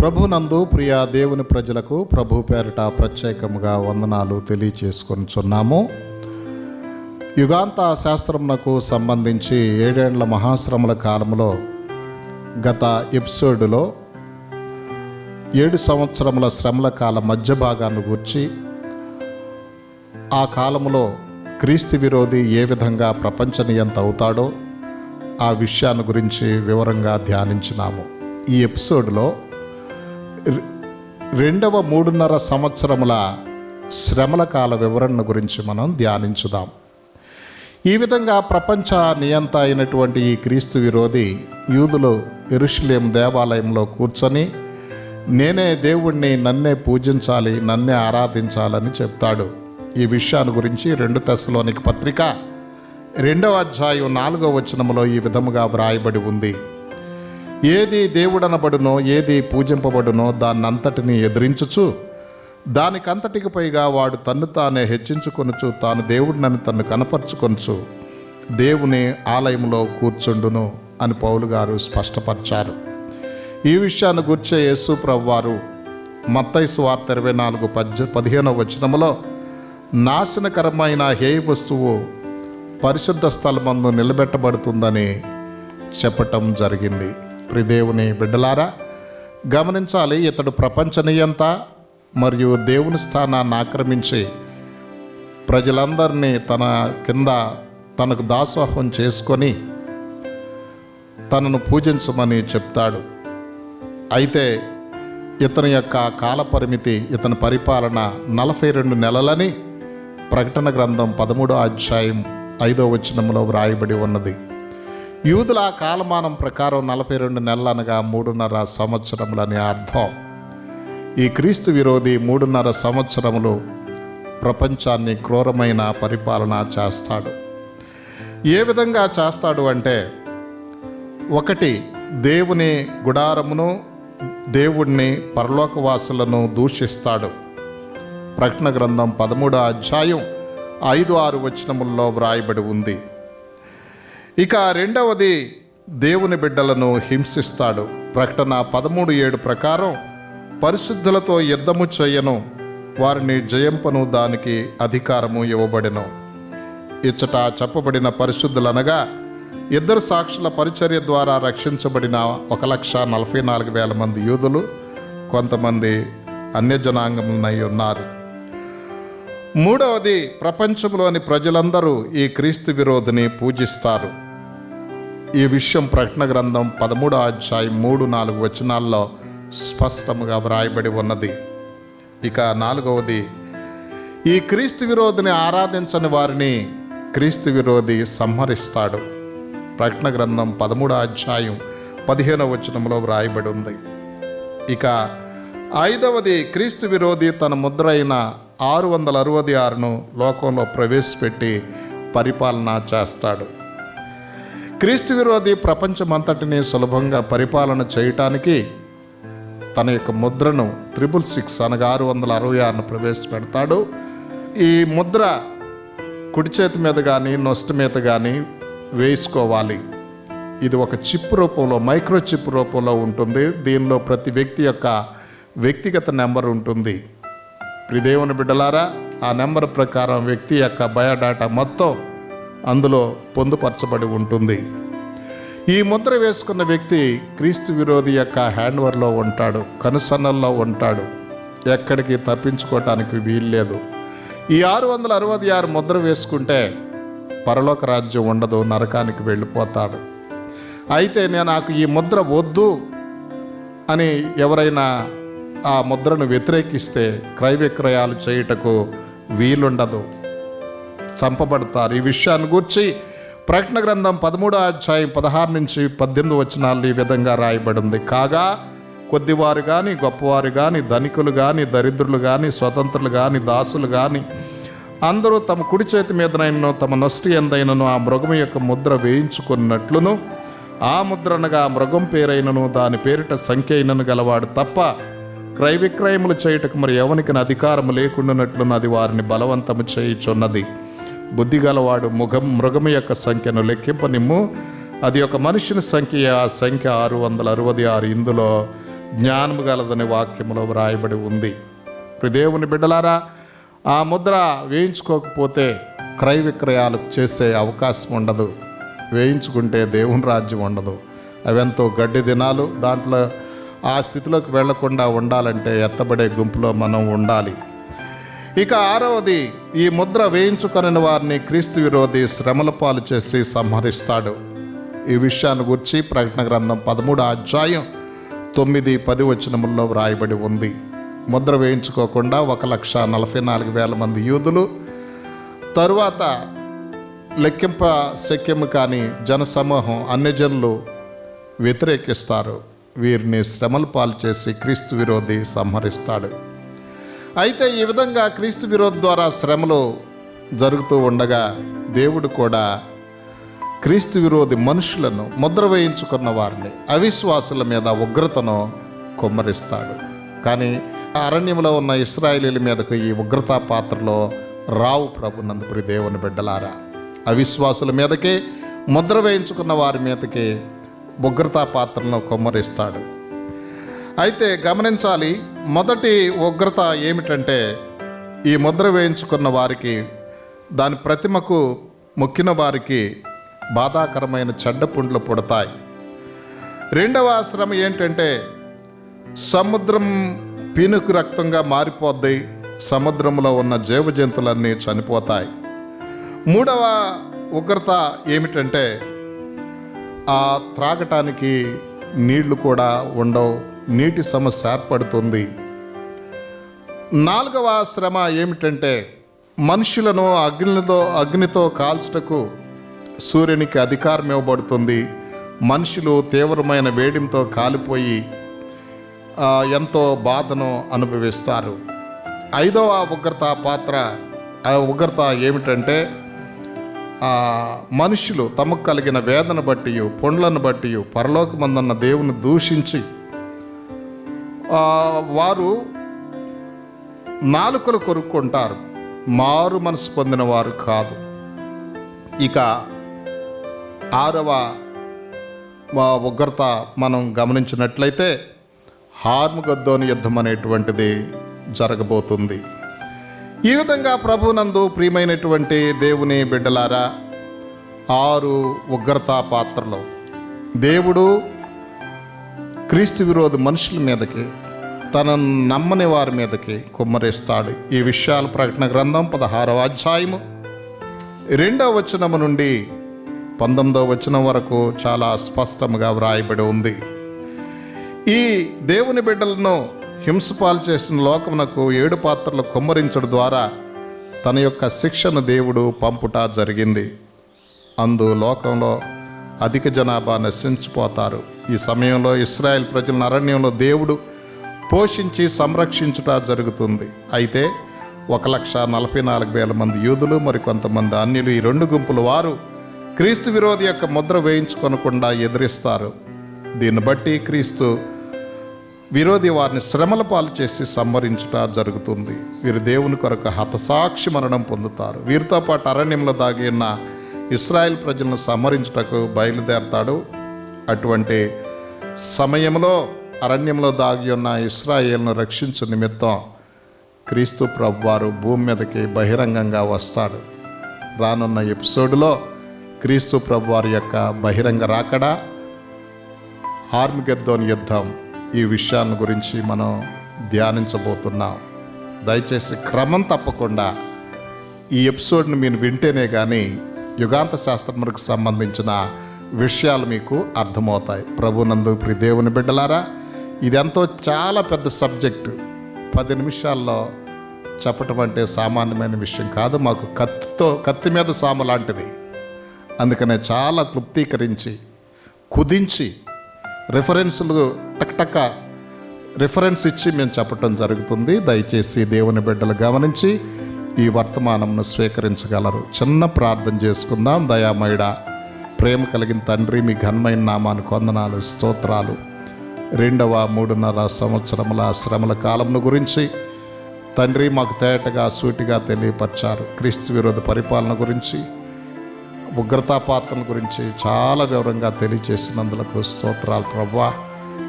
ప్రభునందు ప్రియ దేవుని ప్రజలకు ప్రభు పేరిట ప్రత్యేకముగా వందనాలు తెలియచేసుకొనిచున్నాము. యుగాంత శాస్త్రమునకు సంబంధించి ఏడేండ్ల మహాశ్రమల కాలంలో గత ఎపిసోడ్లో ఏడు సంవత్సరముల శ్రమల కాల మధ్య భాగాన్ని గూర్చి ఆ కాలంలో క్రీస్తు విరోధి ఏ విధంగా ప్రపంచనీయంత అవుతాడో ఆ విషయాన్ని గురించి వివరంగా ధ్యానించినాము. ఈ ఎపిసోడ్లో రెండవ మూడున్నర సంవత్సరముల శ్రమల కాల వివరణ గురించి మనం ధ్యానించుదాం. ఈ విధంగా ప్రపంచ నియంత అయినటువంటి ఈ క్రీస్తు విరోధి యూదులు ఎరుషులేం దేవాలయంలో కూర్చొని నేనే దేవుణ్ణి నన్నే పూజించాలి నన్నే ఆరాధించాలని చెప్తాడు. ఈ విషయాన్ని గురించి రెండు తెశలోనికి పత్రిక రెండవ అధ్యాయం నాలుగవ వచనములో ఈ విధముగా వ్రాయబడి ఉంది. ఏది దేవుడనబడునో ఏది పూజింపబడునో దాన్నంతటిని ఎదిరించుచు దానికంతటికి పైగా వాడు తన్ను తానే హెచ్చించుకొనుచు తాను దేవుడినని తన్ను కనపరుచుకొనుచు దేవుని ఆలయంలో కూర్చుండును అని పౌలు గారు స్పష్టపరిచారు. ఈ విషయాన్ని గుర్చే యేసు వారు మత్తైసు వార్త ఇరవై నాలుగు పద్య పదిహేనవ వచనములో నాశనకరమైన హేయ వస్తువు పరిశుద్ధ స్థలమందు నిలబెట్టబడుతుందని చెప్పటం జరిగింది. ప్రిదేవుని బిడ్డలారా గమనించాలి ఇతడు ప్రపంచనీయంత మరియు దేవుని స్థానాన్ని ఆక్రమించి ప్రజలందరినీ తన కింద తనకు దాసోహం చేసుకొని తనను పూజించమని చెప్తాడు. అయితే ఇతని యొక్క కాలపరిమితి ఇతని పరిపాలన నలభై రెండు నెలలని ప్రకటన గ్రంథం పదమూడో అధ్యాయం ఐదో వచనంలో వ్రాయబడి ఉన్నది. యూదుల కాలమానం ప్రకారం నలభై రెండు నెలలు అనగా మూడున్నర సంవత్సరములని అర్థం. ఈ క్రీస్తు విరోధి మూడున్నర సంవత్సరములు ప్రపంచాన్ని క్రూరమైన పరిపాలన చేస్తాడు. ఏ విధంగా చేస్తాడు అంటే ఒకటి దేవుని గుడారమును దేవుణ్ణి పరలోకవాసులను దూషిస్తాడు. ప్రకటన గ్రంథం పదమూడో అధ్యాయం ఐదు ఆరు వచనముల్లో వ్రాయబడి ఉంది. ఇక రెండవది దేవుని బిడ్డలను హింసిస్తాడు. ప్రకటన పదమూడు ఏడు ప్రకారం పరిశుద్ధులతో యుద్ధము చేయను వారిని జయంపను దానికి అధికారము ఇవ్వబడెను. ఇచ్చట చెప్పబడిన పరిశుద్ధులనగా ఇద్దరు సాక్షుల పరిచర్య ద్వారా రక్షించబడిన ఒక లక్ష నలభై నాలుగు వేల మంది యూదులు కొంతమంది అన్యజనాంగములనై ఉన్నారు. మూడవది ప్రపంచంలోని ప్రజలందరూ ఈ క్రీస్తు విరోధిని పూజిస్తారు. ఈ విషయం ప్రకటన గ్రంథం పదమూడో అధ్యాయం మూడు నాలుగు వచనాల్లో స్పష్టముగా వ్రాయబడి ఉన్నది. ఇక నాలుగవది ఈ క్రీస్తు విరోధిని ఆరాధించని వారిని క్రీస్తు విరోధి సంహరిస్తాడు. ప్రకటన గ్రంథం పదమూడో అధ్యాయం పదిహేనవ వచనంలో వ్రాయబడి ఉంది. ఇక ఐదవది క్రీస్తు విరోధి తన ముద్ర అయిన ఆరు వందల అరవై ఆరును లోకంలో ప్రవేశపెట్టి పరిపాలన చేస్తాడు. క్రీస్తు విరోధి ప్రపంచమంతటిని సులభంగా పరిపాలన చేయటానికి తన యొక్క ముద్రను త్రిబుల్ సిక్స్ అనగా ఆరు వందల అరవై ఆరును ప్రవేశపెడతాడు. ఈ ముద్ర కుడి చేతి మీద కానీ నొస్ట్ మీద కానీ వేసుకోవాలి. ఇది ఒక చిప్ రూపంలో మైక్రో చిప్ రూపంలో ఉంటుంది. దీనిలో ప్రతి వ్యక్తి యొక్క వ్యక్తిగత నెంబర్ ఉంటుంది. దేవుని బిడ్డలారా ఆ నెంబర్ ప్రకారం వ్యక్తి యొక్క బయోడాటా మొత్తం అందులో పొందుపరచబడి ఉంటుంది. ఈ ముద్ర వేసుకున్న వ్యక్తి క్రీస్తు విరోధి యొక్క హ్యాండ్వర్లో ఉంటాడు కనుసన్నల్లో ఉంటాడు. ఎక్కడికి తప్పించుకోవటానికి వీల్లేదు ఈ ఆరు వందల అరవై ఆరు ముద్ర వేసుకుంటే పరలోక రాజ్యం ఉండదు నరకానికి వెళ్ళిపోతాడు. అయితే నేను నాకు ఈ ముద్ర వద్దు అని ఎవరైనా ఆ ముద్రను వ్యతిరేకిస్తే క్రయ విక్రయాలు చేయుటకు వీలుండదు. చంపబడతారు. ఈ విషయాన్ని గూర్చి ప్రకటన గ్రంథం పదమూడో అధ్యాయం పదహారు నుంచి పద్దెనిమిది వచనాలు ఈ విధంగా రాయబడింది. కాగా కొద్దివారు కానీ గొప్పవారు కానీ ధనికులు కానీ దరిద్రులు కానీ స్వతంత్రులు కానీ దాసులు కానీ అందరూ తమ కుడి చేతి మీదనైనను తమ నష్టి ఎందైనను ఆ మృగం యొక్క ముద్ర వేయించుకున్నట్లును ఆ ముద్రనగా మృగం పేరైనను దాని పేరిట సంఖ్య అయినను గలవాడు తప్ప క్రయ విక్రయములు చేయుటకు మరి ఎవనికి అధికారము లేకుండానట్లున్నది వారిని బలవంతము చేయుచున్నది. బుద్ధి గలవాడు ముఖం మృగము యొక్క సంఖ్యను లెక్కింపనిమ్ము. అది ఒక మనుషుని సంఖ్య ఆ సంఖ్య ఆరు వందల అరవై ఆరు ఇందులో జ్ఞానము గలదని వాక్యములో వ్రాయబడి ఉంది. దేవుని బిడ్డలారా ఆ ముద్ర వేయించుకోకపోతే క్రయ విక్రయాలు చేసే అవకాశం ఉండదు. వేయించుకుంటే దేవుని రాజ్యం ఉండదు. అవెంతో గడ్డి దినాలు దాంట్లో ఆ స్థితిలోకి వెళ్ళకుండా ఉండాలంటే ఎత్తబడే గుంపులో మనం ఉండాలి. ఇక ఆరవది ఈ ముద్ర వేయించుకొనిన వారిని క్రీస్తు విరోధి శ్రమల పాలు చేసి సంహరిస్తాడు. ఈ విషయాన్ని గురించి ప్రకటన గ్రంథం పదమూడు అధ్యాయం తొమ్మిది పది వచనముల్లో వ్రాయబడి ఉంది. ముద్ర వేయించుకోకుండా ఒక లక్ష నలభై నాలుగు వేల మంది యూదులు తరువాత లెక్కింప శక్యము కాని జనసమూహం అన్యజనులు వ్యతిరేకిస్తారు. వీరిని శ్రమలు పాలు చేసి క్రీస్తు విరోధి సంహరిస్తాడు. అయితే ఈ విధంగా క్రీస్తు విరోధ ద్వారా శ్రమలు జరుగుతూ ఉండగా దేవుడు కూడా క్రీస్తు విరోధి మనుషులను ముద్ర వేయించుకున్న వారిని అవిశ్వాసుల మీద ఉగ్రతను కుమ్మరిస్తాడు. కానీ అరణ్యంలో ఉన్న ఇస్రాయేలీల మీదకు ఈ ఉగ్రతా పాత్రలో రావు ప్రభు నందుపురి దేవుని బిడ్డలారా. అవిశ్వాసుల మీదకే ముద్ర వేయించుకున్న వారి మీదకి ఉగ్రతా పాత్రను కుమ్మరిస్తాడు. అయితే గమనించాలి మొదటి ఉగ్రత ఏమిటంటే ఈ ముద్ర వేయించుకున్న వారికి దాని ప్రతిమకు మొక్కిన వారికి బాధాకరమైన చెడ్డ పుండ్లు పుడతాయి. రెండవ ఆశ్రమం ఏంటంటే సముద్రం పీనుకు రక్తంగా మారిపోద్ది సముద్రంలో ఉన్న జీవజంతులన్నీ చనిపోతాయి. మూడవ ఉగ్రత ఏమిటంటే ఆ త్రాగటానికి నీళ్ళు కూడా ఉండవు. నీటి సమస్య ఏర్పడుతుంది. నాలుగవ శ్రమ ఏమిటంటే మనుషులను అగ్నితో అగ్నితో కాల్చుటకు సూర్యునికి అధికారం ఇవ్వబడుతుంది. మనుషులు తీవ్రమైన వేడింతో కాలిపోయి ఎంతో బాధను అనుభవిస్తారు. ఐదవ ఉగ్రత పాత్ర ఆ ఉగ్రత ఏమిటంటే మనుషులు తమకు కలిగిన వేదన బట్టి పొండ్లను బట్టి పరలోకమందున్న దేవుని దూషించి వారు నాలుకలు కొరుక్కుంటారు. మారు మనసు పొందిన వారు కాదు. ఇక ఆరవ మా ఉగ్రత మనం గమనించినట్లయితే హార్ముగద్దోని యుద్ధం అనేటువంటిది జరగబోతుంది. ఈ విధంగా ప్రభునందు ప్రియమైనటువంటి దేవుని బిడ్డలారా ఆరు ఉగ్రతా పాత్రలు. దేవుడు క్రీస్తు విరోధ మనుషుల మీదకి తనను నమ్మని వారి మీదకి కుమ్మరిస్తాడు. ఈ విషయాల ప్రకటన గ్రంథం పదహారవ అధ్యాయము. రెండవ వచనము నుండి పంతొమ్మిదవ వచనం వరకు చాలా స్పష్టంగా వ్రాయబడి ఉంది. ఈ దేవుని బిడ్డలను హింసపాలు చేసిన లోకమునకు ఏడు పాత్రలు కుమ్మరించడం ద్వారా తన యొక్క శిక్షను దేవుడు పంపుట జరిగింది. అందు లోకంలో అధిక జనాభా నశించిపోతారు. ఈ సమయంలో ఇస్రాయెల్ ప్రజల అరణ్యంలో దేవుడు పోషించి సంరక్షించుట జరుగుతుంది. అయితే ఒక లక్ష నలభై నాలుగు వేల మంది యూదులు మరికొంతమంది అన్యులు ఈ రెండు గుంపుల వారు క్రీస్తు విరోధి యొక్క ముద్ర వేయించుకొనకుండా ఎదిరిస్తారు. దీన్ని బట్టి క్రీస్తు విరోధి వారిని శ్రమల పాలు చేసి సంహరించుట జరుగుతుంది. వీరు దేవుని కొరకు హతసాక్షి మరణం పొందుతారు. వీరితో పాటు అరణ్యంలో దాగి ఉన్న ఇస్రాయెల్ ప్రజలను సంహరించుటకు బయలుదేరతాడు. అటువంటి సమయంలో అరణ్యంలో దాగి ఉన్న ఇస్రాయేల్ను రక్షించు నిమిత్తం క్రీస్తు ప్రభు వారు భూమి మీదకి బహిరంగంగా వస్తాడు. రానున్న ఎపిసోడ్లో క్రీస్తు ప్రభు వారి యొక్క బహిరంగ రాకడా హార్మిగద్దోన్ యుద్ధం ఈ విషయాన్ని గురించి మనం ధ్యానించబోతున్నాం. దయచేసి క్రమం తప్పకుండా ఈ ఎపిసోడ్ని మీరు వింటేనే కానీ యుగాంత శాస్త్రములకు సంబంధించిన విషయాలు మీకు అర్థమవుతాయి. ప్రభునందు ప్రి దేవుని బిడ్డలారా ఇదెంతో చాలా పెద్ద సబ్జెక్టు. పది నిమిషాల్లో చెప్పటం అంటే సామాన్యమైన విషయం కాదు మాకు కత్తితో కత్తి మీద సామ లాంటిది. అందుకనే చాలా క్లుప్తీకరించి కుదించి రిఫరెన్సులు టక్ రిఫరెన్స్ ఇచ్చి మేము చెప్పటం జరుగుతుంది. దయచేసి దేవుని బిడ్డలు గమనించి ఈ వర్తమానంను స్వీకరించగలరు. చిన్న ప్రార్థన చేసుకుందాం. దయామయుడ ప్రేమ కలిగిన తండ్రి మీ ఘనమైన నామానికి వందనాలు స్తోత్రాలు. రెండవ మూడున్నర సంవత్సరముల శ్రమల కాలంను గురించి తండ్రి మాకు తేటగా సూటిగా తెలియపరిచారు. క్రీస్తు విరోధ పరిపాలన గురించి ఉగ్రతా పాత్రల గురించి చాలా వివరంగా తెలియచేసినందులకు స్తోత్రాలు ప్రభా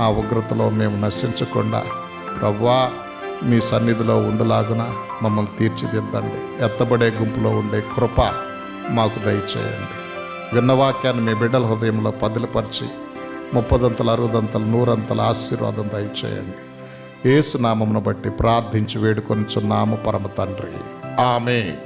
ఆ ఉగ్రతలో మేము నశించకుండా ప్రవ్వా మీ సన్నిధిలో ఉండలాగున మమ్మల్ని తీర్చిదిద్దండి. ఎత్తబడే గుంపులో ఉండే కృప మాకు దయచేయండి. విన్న వాక్యాన్ని మీ బిడ్డల హృదయంలో పదిలపరిచి ముప్పదంతలు అరుదంతలు నూరంతల ఆశీర్వాదం దయచేయండి. ఏసునామమును బట్టి ప్రార్థించి వేడుకొనిచున్నాము పరమ తండ్రి. ఆమె